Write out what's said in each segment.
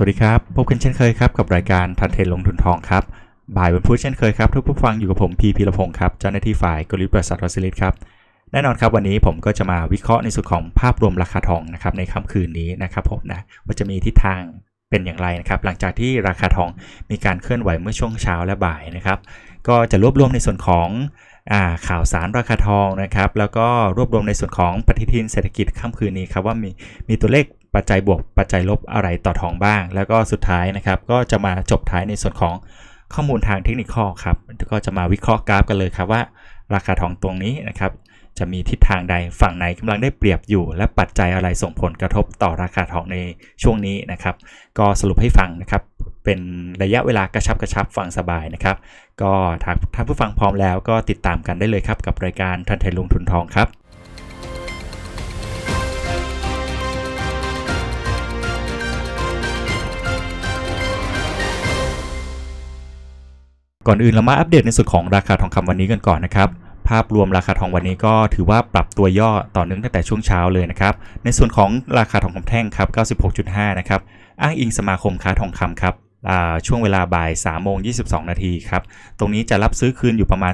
สวัสดีครับ พบกันเช่นเคยครับกับรายการทันเทนลงทุนทองครับ บ่ายวันพุธเช่นเคยครับทุกผู้ฟังอยู่กับผมพีพีรพงศ์ครับ เจ้าหน้าที่ฝ่ายกลยุทธ์บริษัทรอสซิลิตครับ แน่นอนครับวันนี้ผมก็จะมาวิเคราะห์ในส่วนของภาพรวมราคาทองนะครับในค่ำคืนนี้นะครับผมนะว่าจะมีทิศทางเป็นอย่างไรนะครับ หลังจากที่ราคาทองมีการเคลื่อนไหวเมื่อช่วงเช้าและบ่ายนะครับ ก็จะรวบรวมในส่วนของข่าวสารราคาทองนะครับ แล้วก็รวบรวมในส่วนของปฏิทินเศรษฐกิจค่ำคืนนี้ครับว่ามีมีตัวเลข ปัจจัยบวกปัจจัยลบอะไรต่อทองบ้าง แล้วก็สุดท้ายนะครับก็จะมาจบท้ายในส่วนของข้อมูลทางเทคนิคครับก็จะมาวิเคราะห์กราฟกันเลยครับว่า ราคาทองตรงนี้นะครับจะมีทิศทางใดฝั่งไหนกำลังได้เปรียบอยู่ และปัจจัยอะไรส่งผลกระทบต่อราคาทองในช่วงนี้นะครับ ก็สรุปให้ฟังนะครับ เป็นระยะเวลากระชับกระชับฟังสบายนะครับ ก็ถ้าท่านผู้ฟังพร้อมแล้วก็ติดตามกันได้เลยครับกับรายการทันเทนลงทุนทองครับ ก่อนอื่นเรามาอัปเดตในส่วนของราคาทองคำวันนี้กันก่อนนะครับภาพรวมราคาทองวันนี้ก็ถือว่าปรับตัวย่อต่อเนื่องตั้งแต่ช่วงเช้าเลยนะครับ ในส่วนของราคาทองคำแท่งครับ 96.5 นะครับ อ้างอิงสมาคมค้าทองคำครับช่วงเวลาบ่าย3โมง22 นาทีครับ ตรงนี้จะรับซื้อคืนอยู่ประมาณ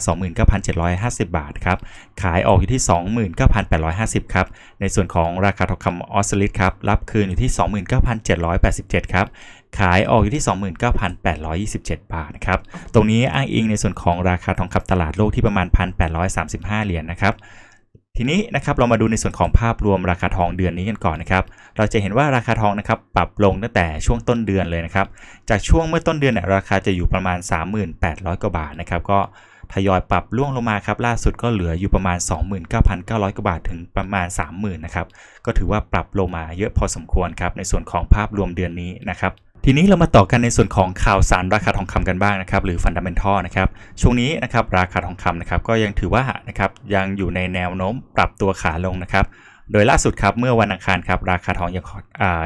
29,750 บาทครับ ขายออกอยู่ที่ 29,850 ครับ ในส่วนของราคาทองคำออสซิลิตครับ รับคืนอยู่ที่ 29,787 ครับ ขายออกอยู่ที่ 29,827 บาทนะครับ ตรงนี้อ้างอิงในส่วนของราคาทองคำตลาดโลกที่ประมาณ 1,835 เหรียญนะครับทีนี้นะครับเรามาดูในส่วนของภาพรวมราคาทองเดือนนี้กันก่อนนะครับเราจะเห็นว่าราคาทองนะครับปรับลงตั้งแต่ช่วงต้นเดือนเลยนะครับจากช่วงเมื่อต้นเดือนเนี่ยราคาจะอยู่ประมาณ 3800กว่าบาทนะครับก็ทยอยปรับล่วงลงมาครับล่าสุดก็เหลืออยู่ประมาณ 29,900 กว่าบาทถึงประมาณ 30,000นะครับก็ถือว่าปรับลงมาเยอะพอสมควรครับในส่วนของภาพรวมเดือนนี้นะครับ ทีนี้เรามาต่อกันในส่วนของข่าวสารราคาทองคำกันบ้างนะครับหรือฟันดัมเบลทัลนะครับช่วงนี้นะครับราคาทองคำนะครับก็ยังถือว่านะครับยังอยู่ในแนวโน้มปรับตัวขาลงนะครับโดยล่าสุดครับเมื่อวันอังคารครับราคาทองยัง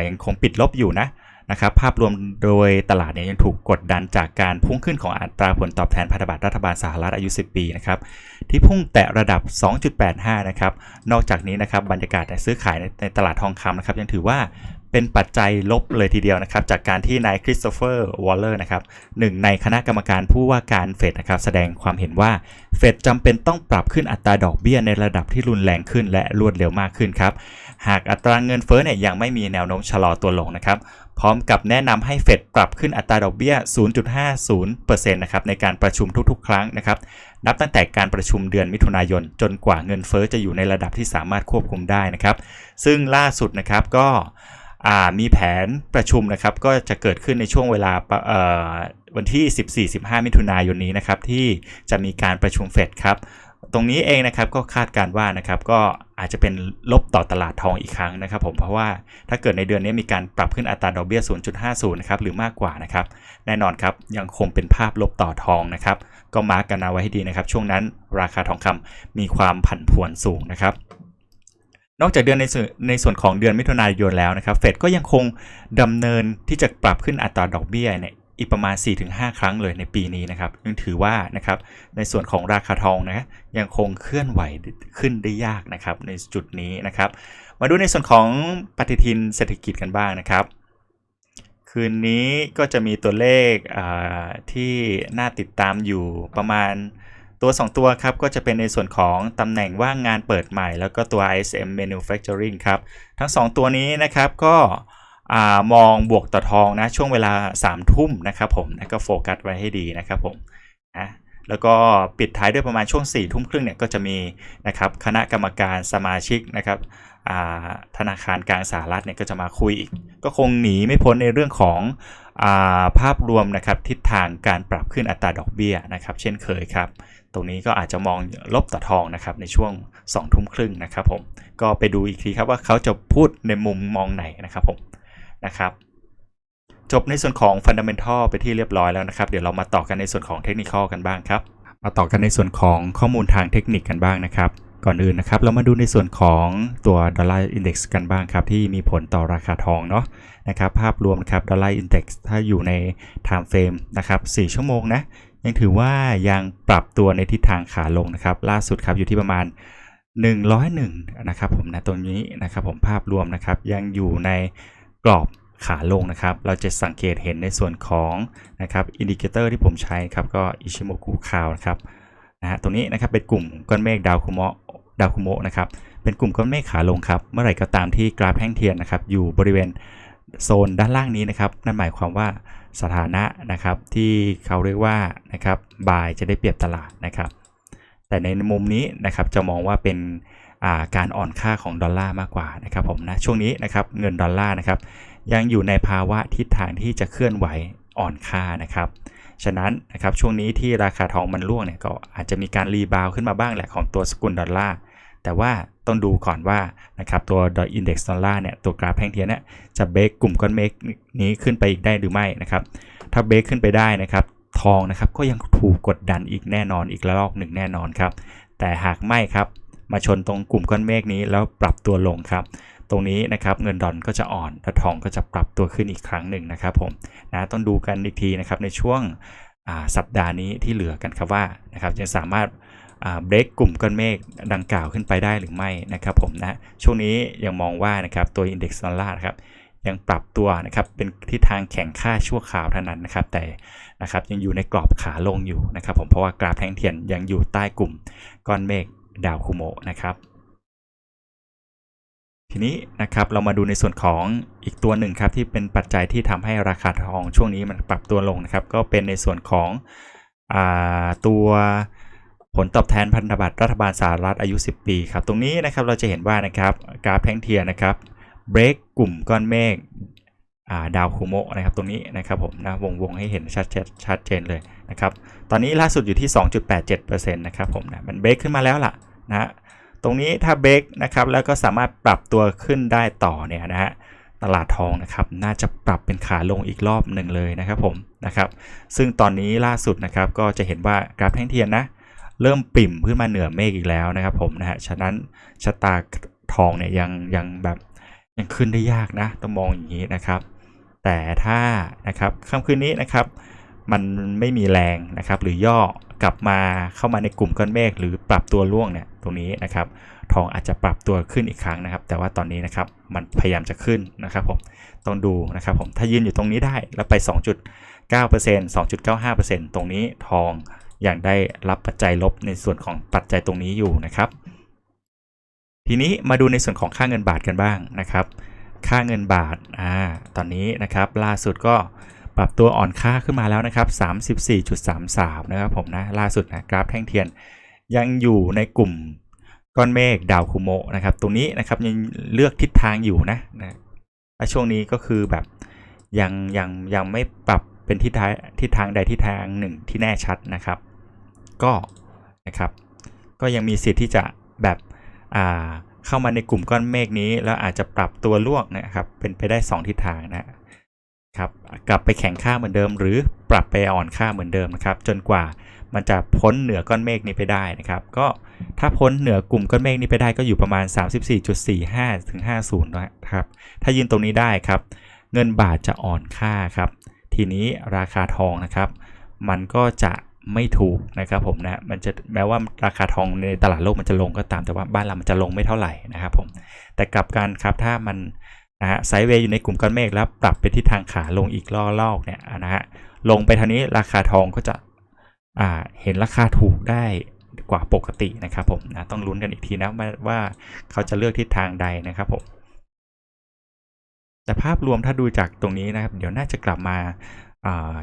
ยังคงปิดลบอยู่นะนะครับภาพรวมโดยตลาดเนี่ยยังถูกกดดันจากการพุ่งขึ้นของอัตราผลตอบแทนพันธบัตรรัฐบาลสหรัฐอายุ 10 ปีนะครับที่พุ่งแตะระดับ 2.85 นะครับนอกจากนี้นะครับบรรยากาศการซื้อขายในในตลาดทองคำนะครับยังถือว่า เป็นปัจจัยลบเลยทีเดียวนะครับ จากการที่นายคริสโตเฟอร์วอลเลอร์นะครับหนึ่งในคณะกรรมการผู้ว่าการเฟดนะครับแสดงความเห็นว่าเฟดจำเป็นต้องปรับขึ้นอัตราดอกเบี้ยในระดับที่รุนแรงขึ้นและรวดเร็วมากขึ้นครับ หากอัตราเงินเฟ้อเนี่ยยังไม่มีแนวโน้มชะลอตัวลงนะครับพร้อมกับแนะนำให้เฟดปรับขึ้นอัตราดอกเบี้ย 0.50%นะครับในการประชุมทุกๆ ครั้งนะครับ นับตั้งแต่การประชุมเดือนมิถุนายน จนกว่าเงินเฟ้อจะอยู่ในระดับที่สามารถควบคุมได้นะครับ ซึ่งล่าสุดนะครับก็ มีแผนประชุมนะครับ ก็จะเกิดขึ้นในช่วงเวลาวันที่ 14-15 มิถุนายนนี้นะครับ ที่จะมีการประชุมเฟดครับ ตรงนี้เองนะครับก็คาดการว่านะครับก็อาจจะเป็นลบต่อตลาดทองอีกครั้งนะครับ ผมเพราะว่าถ้าเกิดในเดือนนี้มีการปรับขึ้นอัตราดอกเบี้ย 0.50 นะครับหรือมากกว่านะครับ แน่นอนครับยังคงเป็นภาพลบต่อทองนะครับ ก็มาร์กกันเอาไว้ให้ดีนะครับ ช่วงนั้นราคาทองคำมีความผันผวนสูงนะครับ นอกจากเดือนในส่วนในส่วนของเดือนมิถุนายนแล้วนะครับ เฟดก็ยังคงดำเนินที่จะปรับขึ้นอัตราดอกเบี้ยเนี่ยอีกประมาณ 4-5 ครั้งเลยในปีนี้นะครับยังถือว่านะครับในส่วนของราคาทองนะยังคงเคลื่อนไหวขึ้นได้ยากนะครับในจุดนี้นะครับ มาดูในส่วนของปฏิทินเศรษฐกิจกันบ้างนะครับ คืนนี้ก็จะมีตัวเลขอ่าที่น่าติดตามอยู่ประมาณ ตัว 2 ตัวครับก็จะเป็นในส่วนของตำแหน่งว่างงานเปิดใหม่ แล้วก็ตัว ISM Manufacturing ครับทั้ง 2 ตัวนี้นะครับก็มองบวกต่อทองนะช่วงเวลา3ทุ่มนะครับผมนะก็โฟกัสไว้ให้ดีนะครับผมนะแล้วก็ปิดท้ายด้วยประมาณช่วง4ี่ทุ่มครึ่งเนี่ยก็จะมีนะครับคณะกรรมการสมาชิกนะครับธนาคารกลางสหรัฐเนี่ยก็จะมาคุยอีก ก็คงหนีไม่พ้นในเรื่องของอาภาพรวมนะครับทิศทางการปรับขึ้นอัตราดอกเบี้ยนะครับ เช่นเคยครับ ตรงนี้ก็อาจจะมองลบต่อทองนะครับในช่วง2ทุ่มครึ่งนะครับผมก็ไปดูอีกทีครับว่าเขาจะพูดในมุมมองไหนนะครับผมนะครับจบในส่วนของ Fundamental ไปที่เรียบร้อยแล้วนะครับ เดี๋ยวเรามาต่อกันในส่วนของเทคนิคกันบ้างครับ มาต่อกันในส่วนของข้อมูลทางเทคนิคกันบ้างนะครับ ก่อนอื่นนะครับ เรามาดูในส่วนของตัวดอลลาร์อินด็กซ์กันบ้างครับ ที่มีผลต่อราคาทองเนาะนะครับ ภาพรวมนะครับดอลลาร์อินด็กซ์ถ้าอยู่ใน time frame นะครับ 4 ชั่วโมงนะ ยังถือว่ายังปรับตัวในทิศทางขาลงนะครับ ล่าสุดครับอยู่ที่ประมาณ 101 นะครับผมนะตรงนี้นะครับผมภาพรวมนะครับยังอยู่ในกรอบขาลงนะครับ เราจะสังเกตเห็นในส่วนของนะครับอินดิเคเตอร์ที่ผมใช้ครับก็อิชิโมกุคาวนะครับนะฮะตรงนี้นะครับเป็นกลุ่มก้อนเมฆดาวคุโมะดาวคุโมะนะครับ เป็นกลุ่มก้อนเมฆขาลงครับเมื่อไหร่ก็ตามที่กราฟแท่งเทียนนะครับอยู่บริเวณโซนด้านล่างนี้นะครับ นั่นหมายความว่า สถานะนะครับที่เขาเรียกว่านะครับบายจะได้เปรียบตลาดนะครับ แต่ในมุมนี้นะครับจะมองว่าเป็นาการอ่อนค่าของดอลลาร์มากกว่านะครับผมนะช่วงนี้นะครับเงินดอลลาร์นะครับยังอยู่ในภาวะทิศทางที่จะเคลื่อนไหวอ่อนค่านะครับฉะนั้นนะครับช่วงนี้ที่ราคาทองมันร่วงเนี่ยก็อาจจะมีการรีบาวขึ้นมาบ้างแหละของตัวสกุลดอลลาร์แต่ว่า ต้องดูก่อนว่านะครับตัวดอยอินเด็กซ์ดอลลาร์เนี่ยตัวกราฟแท่งเทียนเนี่ยจะเบรกกลุ่มก้อนเมฆนี้ขึ้นไปอีกได้หรือไม่นะครับถ้าเบรกขึ้นไปได้นะครับทองนะครับก็ยังถูกกดดันอีกแน่นอนอีกระลอกหนึ่งแน่นอนครับแต่หากไม่ครับมาชนตรงกลุ่มก้อนเมฆนี้แล้วปรับตัวลงครับ ตรงนี้นะครับเงินดอลก็จะอ่อนและทองก็จะปรับตัวขึ้นอีกครั้งหนึ่งนะครับผมนะต้องดูกันอีกทีนะครับในช่วงสัปดาห์นี้ที่เหลือกันครับว่านะครับจะสามารถ เบรกกลุ่มก้อนเมฆดังกล่าวขึ้นไปได้หรือไม่นะครับผมนะช่วงนี้ยังมองว่านะครับตัว Index ดอลลาร์นะครับยังปรับตัวนะครับเป็นทิศทางแข็งค่าชั่วคราวเท่านั้นนะครับ แต่นะครับยังอยู่ในกรอบขาลงอยู่นะครับ ผมเพราะว่ากราฟแท่งเทียนยังอยู่ใต้กลุ่มก้อนเมฆดาวคุโมนะครับทีนี้นะครับเรามาดูในส่วนของอีกตัวหนึ่งครับที่เป็นปัจจัยที่ทำให้ราคาทองช่วงนี้มันปรับตัวลงนะครับ ก็เป็นในส่วนของอตัว ผลตอบแทนพันธบัตรรัฐบาลสหรัฐอายุ 10 ปีครับ ตรงนี้นะครับเราจะเห็นว่านะครับกราฟแท่งเทียนนะครับเบรกกลุ่มก้อนเมฆดาวคูโมะนะครับตรงนี้นะครับผมนะวงวงๆให้เห็นชัดชัดเจนเลยนะครับตอนนี้ล่าสุดอยู่ที่ 2.87%นะครับผมนะมันเบรกขึ้นมาแล้วล่ะนะตรงนี้ถ้าเบรกนะครับแล้วก็สามารถปรับตัวขึ้นได้ต่อเนี่ยนะฮะตลาดทองนะครับน่าจะปรับเป็นขาลงอีกรอบหนึ่งเลยนะครับผมนะครับซึ่งตอนนี้ล่าสุดนะครับก็จะเห็นว่ากราฟแท่งเทียนนะ เริ่มปิ่มขึ้นมาเหนือเมฆอีกแล้วนะครับผมนะฮะฉะนั้นชะตาทองเนี่ยยังยังแบบยังขึ้นได้ยากนะต้องมองอย่างนี้นะครับ แต่ถ้านะครับค่ำคืนนี้นะครับ มันไม่มีแรงนะครับหรือย่อกลับมาเข้ามาในกลุ่มก้อนเมฆหรือปรับตัวร่วงเนี่ยตรงนี้นะครับ ทองอาจจะปรับตัวขึ้นอีกครั้งนะครับ แต่ว่าตอนนี้นะครับมันพยายามจะขึ้นนะครับผมต้องดูนะครับผมถ้ายืนอยู่ตรงนี้ได้แล้วไป 2.9% 2.95%ตรงนี้ทอง ยังได้รับปัจจัยลบในส่วนของปัจจัยตรงนี้อยู่นะครับ ทีนี้มาดูในส่วนของค่าเงินบาทกันบ้างนะครับ ค่าเงินบาทอ่าตอนนี้นะครับล่าสุดก็ปรับตัวอ่อนค่าขึ้นมาแล้วนะครับ 34.33 นะครับผมนะล่าสุดนะกราฟแท่งเทียนยังอยู่ในกลุ่มก้อนเมฆดาวคุโมะนะครับ ตรงนี้นะครับยังเลือกทิศทางอยู่นะนะและช่วงนี้ก็คือแบบยังยังยังไม่ปรับเป็นทิศทางทิศทางใดทิศทางหนึ่งที่แน่ชัดนะครับ ก็นะครับก็ยังมีสิทธิ์ที่จะแบบอ่าเข้ามาในกลุ่มก้อนเมฆนี้ แล้วอาจจะปรับตัวล่วงนะครับเป็นไปได้ 2 ทิศทางนะครับกลับไปแข็งค่าเหมือนเดิม หรือปรับไปอ่อนค่าเหมือนเดิมนะครับ จนกว่ามันจะพ้นเหนือก้อนเมฆนี้ไปได้นะครับ ก็ถ้าพ้นเหนือกลุ่มก้อนเมฆนี้ไปได้ก็อยู่ประมาณ 34.45ถึง50นะครับถ้ายืนตรงนี้ได้ครับ เงินบาทจะอ่อนค่าครับ ทีนี้ราคาทองนะครับ มันก็จะ ไม่ถูกนะครับผมนะมันจะแม้ว่าราคาทองในตลาดโลกมันจะลงก็ตามแต่ว่าบ้านเรามันจะลงไม่เท่าไหร่นะครับผมแต่กลับกันครับถ้ามันนะฮะไซด์เวย์อยู่ในกลุ่มก้อนเมฆแล้วปรับไปที่ทางขาลงอีกล่อลอกเนี่ยนะฮะลงไปทางนี้ราคาทองก็จะอ่าเห็นราคาถูกได้กว่าปกตินะครับผมนะต้องลุ้นกันอีกทีนะว่าว่าเขาจะเลือกทิศทางใดนะครับผมแต่ภาพรวมถ้าดูจากตรงนี้นะครับ เดี๋ยวน่าจะกลับมา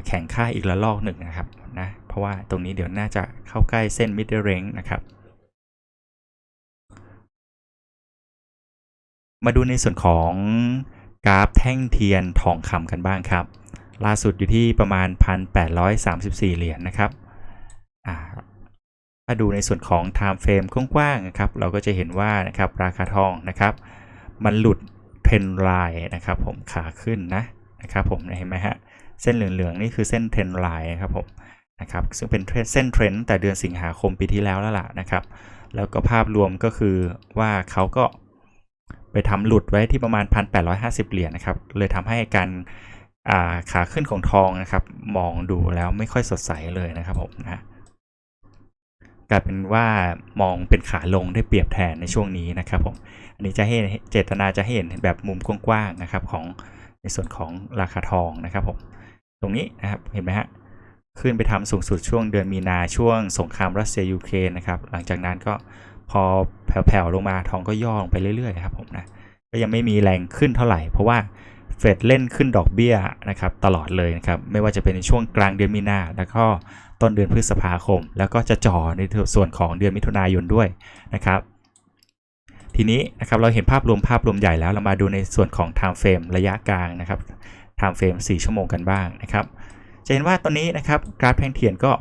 แข่งค่าอีกระลอกหนึ่งนะครับนะเพราะว่าตรงนี้เดี๋ยวน่าจะเข้าใกล้เส้น middle range นะครับ มาดูในส่วนของกราฟแท่งเทียนทองคำกันบ้างครับ ล่าสุดอยู่ที่ประมาณ 1,834 เหรียญนนะครับถ้าดูในส่วนของ time frame กว้างๆนะครับ เราก็จะเห็นว่านะครับราคาทองนะครับ มันหลุดเทรนไลน์นะครับ ผมขาขึ้นนะ นะครับผมเห็นไหมฮะเส้นเหลืองๆนี่คือเส้นเทรนไลน์ครับผมนะครับซึ่งเป็นเส้นเทรนด์แต่เดือนสิงหาคมปีที่แล้วแล้วล่ะนะครับ แล้วก็ภาพรวมก็คือว่าเขาก็ไปทำหลุดไว้ที่ประมาณ 1,850 เหรียญนะครับ เลยทำให้การขาขึ้นของทองนะครับ มองดูแล้วไม่ค่อยสดใสเลยนะครับผมนะกลายเป็นว่ามองเป็นขาลงได้เปรียบแทนในช่วงนี้นะครับผม อันนี้จะให้เจตนาจะให้เห็นแบบมุมกว้างๆนะครับของ ในส่วนของราคาทองนะครับผมตรงนี้นะครับเห็นไหมฮะขึ้นไปทำสูงสุดช่วงเดือนมีนาช่วงสงครามรัสเซียยูเครนนะครับหลังจากนั้นก็พอแผ่วๆลงมาทองก็ย่อลงไปเรื่อยๆครับผมนะก็ยังไม่มีแรงขึ้นเท่าไหร่ เพราะว่าเฟดเล่นขึ้นดอกเบี้ยนะครับตลอดเลยนะครับไม่ว่าจะเป็นในช่วงกลางเดือนมีนาแล้วก็ต้นเดือนพฤษภาคม แล้วก็จะจ่อในส่วนของเดือนมิถุนายนด้วยนะครับ ทีนี้นะครับเราเห็นภาพรวมภาพรวมใหญ่แล้วเรามาดูในส่วนของ time frame ระยะกลางนะครับ time frame 4 ชั่วโมงกันบ้างนะครับ จะเห็นว่าตอนนี้นะครับกราฟแท่งเทียนก็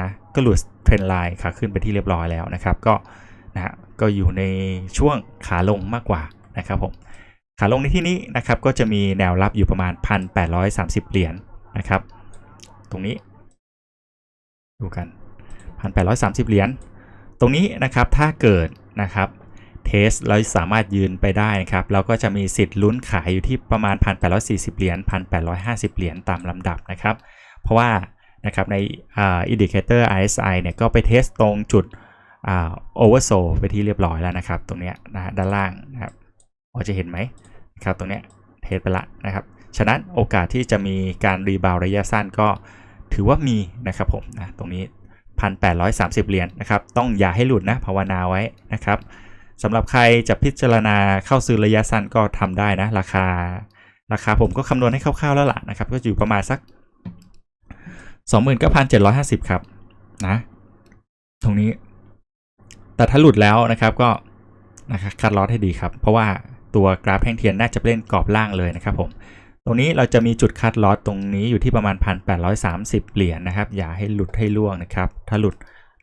นะก็หลุดเทรนไลน์ขาขึ้นไปที่เรียบร้อยแล้วนะครับ ก็นะฮะก็อยู่ในช่วงขาลงมากกว่านะครับผมขาลงในที่นี้นะครับก็จะมีแนวรับอยู่ประมาณ 1,830 เหรียญนะครับ ตรงนี้ดูกัน 1,830 เหรียญตรงนี้นะครับถ้าเกิดนะครับ เทสเราสามารถยืนไปได้นะครับเราก็จะมีสิทธิ์ลุ้นขายอยู่ที่ประมาณ 1,840 เหรียญ 1,850 เหรียญตามลำดับนะครับ เพราะว่านะครับในอินดิเคเตอร์ RSI เนี่ยก็ไปเทสตรงจุดโอเวอร์โซไปที่เรียบร้อยแล้วนะครับ ตรงเนี้ยนะฮะด้านล่างนะครับพอจะเห็นไหมนะครับตรงเนี้ยเทสไปละนะครับ ฉะนั้นโอกาสที่จะมีการรีบาวระยะสั้นก็ถือว่ามีนะครับผมนะตรงนี้ 1,830 เหรียญนะครับ ต้องอย่าให้หลุดนะภาวนาไว้นะครับ สำหรับใครจะพิจารณาเข้าซื้อระยะสั้นก็ทำได้นะ ราคา ราคาผมก็คำนวณให้คร่าวๆแล้วล่ะนะครับ ก็อยู่ประมาณสัก 29,750 ครับนะ ตรงนี้ แต่ถ้าหลุดแล้วนะครับก็นะครับคัดลอสให้ดีครับ เพราะว่าตัวกราฟแท่งเทียนน่าจะเล่นกรอบล่างเลยนะครับผมตรงนี้เราจะมีจุดคัดลอสตรงนี้อยู่ที่ประมาณ 1,830 เหรียญนะครับ อย่าให้หลุดให้ล่วงนะครับ ถ้าหลุด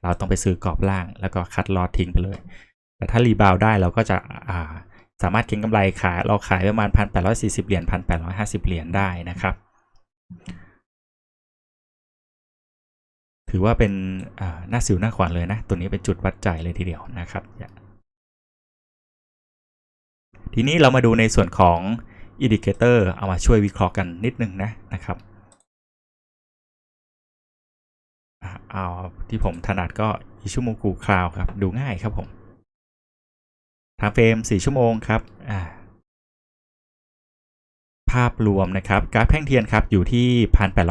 เราต้องไปซื้อกรอบล่าง แล้วก็คัดลอสทิ้งไปเลย แต่ถ้ารีบาวได้เราก็จะาสามารถเก็งกำไรขายเราขายประมาณ 1,840 เหรียญ 1,850 เหรียญได้นะครับ ถือว่าเป็นอ่าหน้าสิวหน้าขวานเลยนะ ตัวนี้เป็นจุดวัดใจเลยทีเดียวนะครับทีนี้เรามาดูในส่วนของอินดิเคเตอร์เอามาช่วยวิเคราะห์กันนิดนึงนะนะครับเอาที่ผมถนัดก็อิชูโมกูคลาวครับ ดูง่ายครับผม ทางเฟรม 4 ชั่วโมงครับภาพรวมนะครับกราฟแท่งเทียนครับอยู่ที่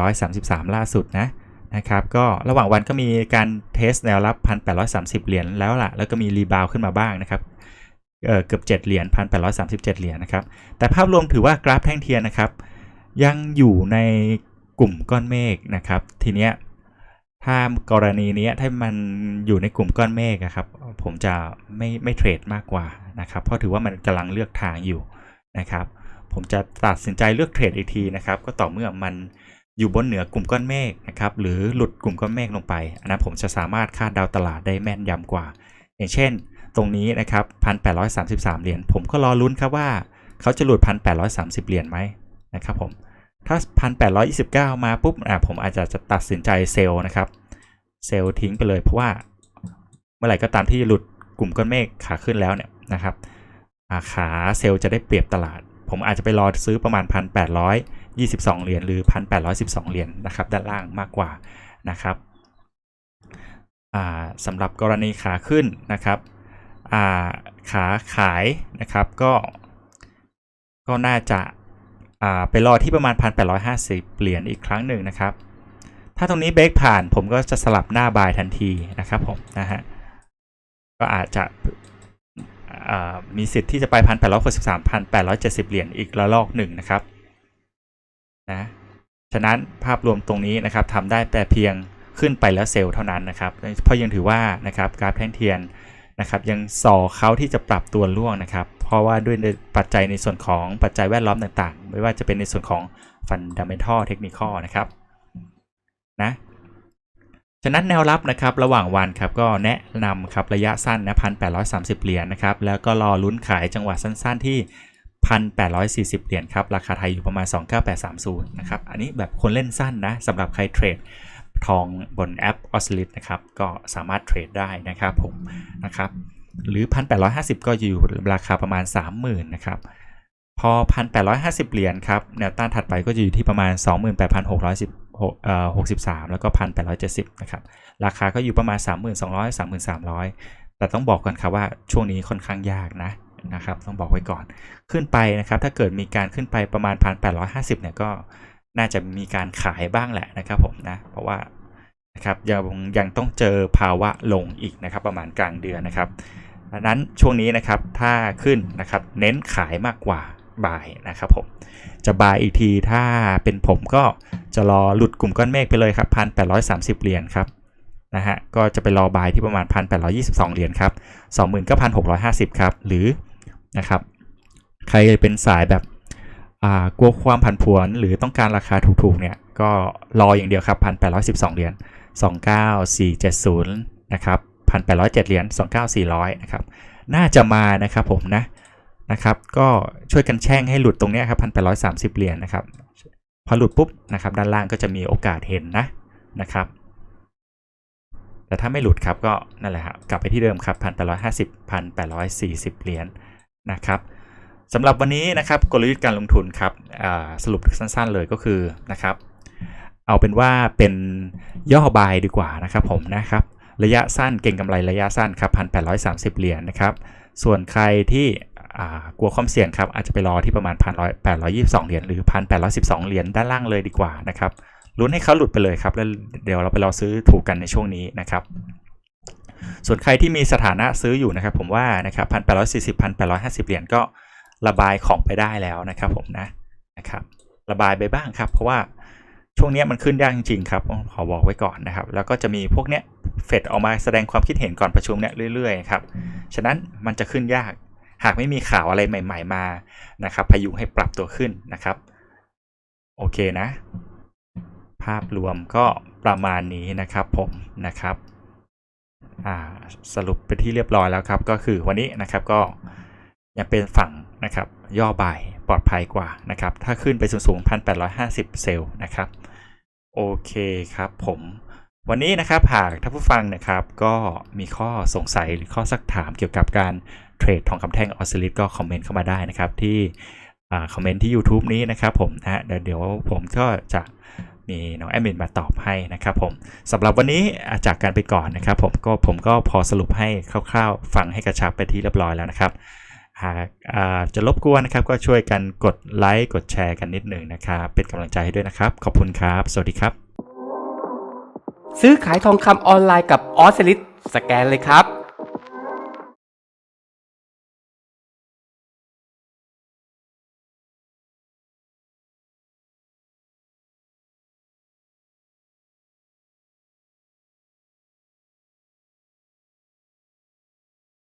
1,833 ล่าสุดนะนะครับก็ระหว่างวันก็มีการเทสแนวรับ 1,830 เหรียญแล้วล่ะ แล้วก็มีรีบาวขึ้นมาบ้างนะครับเเกือบ7เหรียญ1,837 เหรียญนะครับแต่ภาพรวมถือว่ากราฟแท่งเทียนนะครับ ยังอยู่ในกลุ่มก้อนเมฆนะครับ ทีเนี้ยถ้ากรณีนี้ถ้ามันอยู่ในกลุ่มก้อนเมฆอะครับ ผมจะไม่ไม่เทรดมากกว่านะครับเพราะถือว่ามันกำลังเลือกทางอยู่นะครับ ผมจะตัดสินใจเลือกเทรดอีกทีนะครับ ก็ต่อเมื่อมันอยู่บนเหนือกลุ่มก้อนเมฆนะครับ หรือหลุดกลุ่มก้อนเมฆลงไป อันนั้นผมจะสามารถคาดเดาตลาดได้แม่นยำกว่า อย่างเช่น ตรงนี้นะครับ1,833 เหรียญผมก็รอลุ้นครับว่า เขาจะหลุด 1,830 เหรียญไหมนะครับผมถ้า 1,829 มาปุ๊บอะผมอาจจะจะตัดสินใจเซลล์นะครับเซลล์ทิ้งไปเลยเพราะว่า มื่อไหร่ก็ตามที่หลุดกลุ่มก้อนเมฆขาขึ้นแล้วเนี่ยนะครับาขาเซลล์จะได้เปรียบตลาด ผมอาจจะไปรอซื้อประมาณ 1,822 เหรียญหรือ 1,812 เหรียญนะครับด้านล่างมากกว่านะครับสำหรับกรณีขาขึ้นนะครับาขาขายนะครับก็ก็น่าจะาไปรอที่ประมาณ 1,850 เหรียญอีกครั้งหนึ่งนะครับ ถ้าตรงนี้เบรกผ่านผมก็จะสลับหน้าบายทันทีนะครับผมนะฮะ ก็อาจจะมีสิทธิ์ที่จะไป 1,863 1,870 เหรียญอีกระลอกหนึ่งนะครับนะฉะนั้นภาพรวมตรงนี้นะครับทำได้แต่เพียงขึ้นไปแล้วเซลล์เท่านั้นนะครับเพราะยังถือว่านะครับกราฟแท่งเทียนนะครับยังส่อเขาที่จะปรับตัวร่วงนะครับ เพราะว่าด้วยปัจจัยในส่วนของปัจจัยแวดล้อมต่างๆ ไม่ว่าจะเป็นในส่วนของ fundamental technical นะครับนะ ฉะนั้นแนวรับนะครับระหว่างวันครับก็แนะนำครับระยะสั้นนะพันแปดเหรียญนะครับแล้วก็รอลุ้นขายจังหวะสั้นๆที่ 1,840 เหรียญครับราคาไทยอยู่ประมาณ 29830 นะครับ อันนี้แบบคนเล่นสั้นนะสำหรับใครเทรดทองบนแอป o s c i l l i t นะครับก็สามารถเทรดได้นะครับผมนะครับหรือ 1,850 ก็อยู่ราคาประมาณ 30,000 นะครับ พอ 1,850 เหรียญครับแนวต้านถัดไปก็จะอยู่ที่ประมาณ 28,663 แล้วก็ 1,870 นะครับ ราคาก็อยู่ประมาณ 3,200 3,300 แต่ต้องบอกก่อนครับว่าช่วงนี้ค่อนข้างยากนะนะครับ ต้องบอกไว้ก่อน ขึ้นไปนะครับ ถ้าเกิดมีการขึ้นไปประมาณ 1,850 เนี่ยก็น่าจะมีการขายบ้างแหละนะครับผมนะ เพราะว่านะครับยังยังต้องเจอภาวะลงอีกนะครับประมาณกลางเดือนนะครับดังนั้นช่วงนี้นะครับถ้าขึ้นนะครับเน้นขายมากกว่า บายนะครับผมจะบายอีกทีถ้าเป็นผมก็จะรอหลุดกลุ่มก้อนเมฆไปเลยครับ1,830เหรียญครับนะฮะก็จะไปรอบายที่ประมาณ 1,822 เหรียญครับ29,650 ครับ หรือนะครับใครเป็นสายแบบอ่ากลัวความผันผวนหรือต้องการราคาถูกๆเนี่ยก็รออย่างเดียวครับ 1,812 เหรียญ29470 นะครับ 1,807 เหรียญ29400 นะครับ น่าจะมานะครับผมนะ นะครับ ก็ช่วยกันแช่งให้หลุดตรงนี้ครับ1,830เหรียญนะครับ พอหลุดปุ๊บนะครับด้านล่างก็จะมีโอกาสเห็นนะนะครับ แต่ถ้าไม่หลุดครับก็นั่นแหละครับกลับไปที่เดิมครับ1,850 1,840เหรียญนะครับสำหรับวันนี้นะครับกลยุทธ์การลงทุนครับสรุปสั้นๆเลยก็คือนะครับ เอาเป็นว่าเป็นย่อบายดีกว่านะครับผมนะครับระยะสั้นเก่งกำไรระยะสั้นครับ1,830 เหรียญนะครับ ส่วนใครที่ กลัวความเสี่ยงครับ อาจจะไปรอที่ประมาณ1,822เหรียญหรือ1,812เหรียญด้านล่างเลยดีกว่านะครับลุ้นให้เขาหลุดไปเลยครับแล้วเดี๋ยวเราไปรอซื้อถูกกันในช่วงนี้นะครับส่วนใครที่มีสถานะซื้ออยู่นะครับ ผมว่านะครับ1,840 1,850เหรียญก็ระบายของไปได้แล้วนะครับ ผมนะนะครับระบายไปบ้างครับ เพราะว่าช่วงนี้มันขึ้นยากจริงๆครับขอบอกไว้ก่อนนะครับ แล้วก็จะมีพวกเนี้ยเฟดออกมาแสดงความคิดเห็นก่อนประชุมเนี่ยเรื่อยๆครับฉะนั้นมันจะขึ้นยาก หากไม่มีข่าวอะไรใหม่ ๆ มานะครับ พยุงให้ปรับตัวขึ้นนะครับ โอเคนะ ภาพรวมก็ประมาณนี้นะครับผมนะครับสรุปไปที่เรียบร้อยแล้วครับ ก็คือวันนี้นะครับก็ยังเป็นฝั่งนะครับ ย่อบ่ายปลอดภัยกว่านะครับ ถ้าขึ้นไปสูงๆ 1,850 เซลล์นะครับ โอเคครับผมวันนี้นะครับหากท่านผู้ฟังนะครับก็มีข้อสงสัยหรือข้อสักถามเกี่ยวกับการ เทรดทองคำแท่งออสซิลิตก็คอมเมนต์เข้ามาได้นะครับ ที่คอมเมนต์ที่ YouTube นี้นะครับผมนะเดี๋ยวผมก็จะมีน้องแอดมินมาตอบให้นะครับผมสำหรับวันนี้จากการไปก่อนนะครับ ผมก็ผมก็พอสรุปให้คร่าวๆ ฟังให้กระชับไปที่เรียบร้อยแล้วนะครับหากจะรบกวนนะครับก็ช่วยกันกดไลค์กดแชร์กันนิดหนึ่งนะครับเป็นกำลังใจให้ด้วยนะครับ ขอบคุณครับ สวัสดีครับ ซื้อขายทองคำออนไลน์กับออสลิดสแกนเลยครับ